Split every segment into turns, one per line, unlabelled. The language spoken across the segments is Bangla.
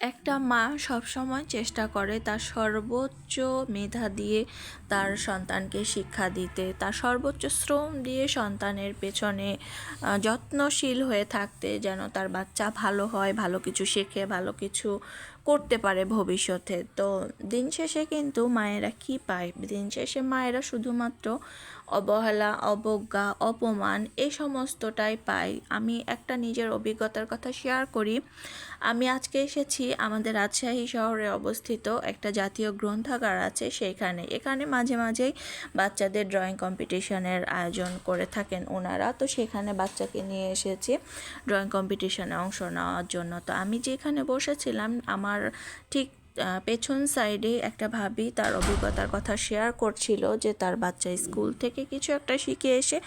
একটা মা সবসময় চেষ্টা করে তার সর্বোচ্চ মেধা দিয়ে তার সন্তানকে শিক্ষা দিতে, তার সর্বোচ্চ শ্রম দিয়ে সন্তানের পেছনে যত্নশীল হয়ে থাকতে যেন তার বাচ্চা ভালো হয়, ভালো কিছু শেখে, ভালো কিছু করতে পারে ভবিষ্যতে। তো দিন শেষে কিন্তু মায়েরা কি পায়? দিন শেষে মায়েরা শুধুমাত্র অবহেলা, অবজ্ঞা, অপমান এই সমস্তটাই পায়। আমি একটা নিজের অভিজ্ঞতার কথা শেয়ার করি। আমি আজকে এসেছি আমাদের রাজশাহী শহরে অবস্থিত একটা জাতীয় গ্রন্থাগার আছে সেইখানে এখানে মাঝে মাঝেই বাচ্চাদের ড্রয়িং কম্পিটিশনের আয়োজন করে থাকেন ওনারা। তো সেখানে বাচ্চাকে নিয়ে এসেছি ড্রয়িং কম্পিটিশনে অংশ নেওয়ার জন্য। তো আমি যেখানে বসেছিলাম, আমার ঠিক আহ, পেছন সাইডে একটা ভাবি তার অভিজ্ঞতার কথা শেয়ার করছিল যে তার বাচ্চা স্কুল থেকে কিছু একটা শিখে এসে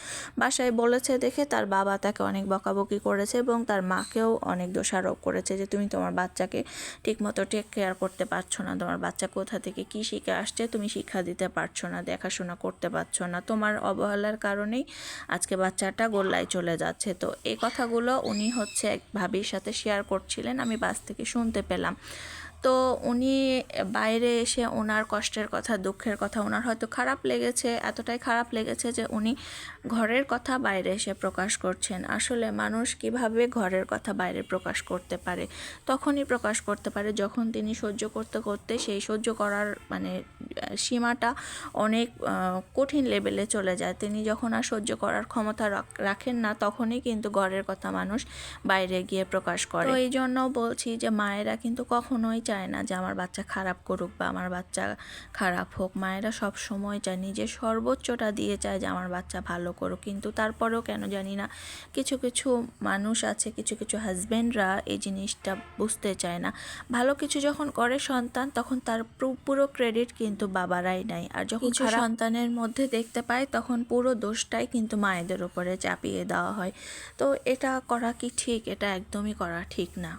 বাসায় বলেছে দেখে তার বাবা তাকে অনেক বকাবকি করেছে এবং তার মাকেও অনেক দোষারোপ করেছে যে তুমি তোমার বাচ্চাকে ঠিকমতো টেক কেয়ার করতে পারছ না, তোমার বাচ্চা কোথা থেকে কি শিখে আসছে, তুমি শিক্ষা দিতে পারছ না, দেখাশোনা করতে পারছ না, তোমার অবহেলার কারণেই আজকে বাচ্চাটা গোল্লায় চলে যাচ্ছে। তো এই কথাগুলো উনি হচ্ছে এক ভাবির সাথে শেয়ার করছিলেন, আমি বাস থেকে শুনতে পেলাম। তো উনি বাইরে এসে ওনার কষ্টের কথা, দুঃখের কথা, ওনার হয়তো খারাপ লেগেছে, এতটাই খারাপ লেগেছে যে উনি ঘরের কথা বাইরে এসে প্রকাশ করছেন। আসলে মানুষ কীভাবে ঘরের কথা বাইরে প্রকাশ করতে পারে? তখনই প্রকাশ করতে পারে যখন তিনি সহ্য করতে করতে সেই সহ্য করার মানে সীমাটা অনেক কঠিন লেভেলে চলে যায়। তিনি যখন আর সহ্য করার ক্ষমতা রাখ- রাখেন না তখনই কিন্তু ঘরের কথা মানুষ বাইরে গিয়ে প্রকাশ করে। এই জন্য বলছি যে মায়েরা কিন্তু কখনোই চায় না যে আমার বাচ্চা খারাপ করুক বা আমার বাচ্চা খারাপ হোক। মায়েরা সব সময় চায় নিজের সর্বোচ্চটা দিয়ে চায় যে আমার বাচ্চা ভালো করুক। কিন্তু তারপরেও কেন জানি না কিছু কিছু মানুষ আছে কিছু কিছু হাজব্যান্ডরা এই জিনিসটা বুঝতে চায় না। ভালো কিছু যখন করে সন্তান তখন তার পুরো ক্রেডিট কিন্তু বাবারাই নেয়। আর যখন সন্তানের মধ্যে দেখতে পায় তখন পুরো দোষটাই কিন্তু মায়েদের উপরে চাপিয়ে দেওয়া হয়। তো এটা করা কি ঠিক? এটা একদমই করা ঠিক না।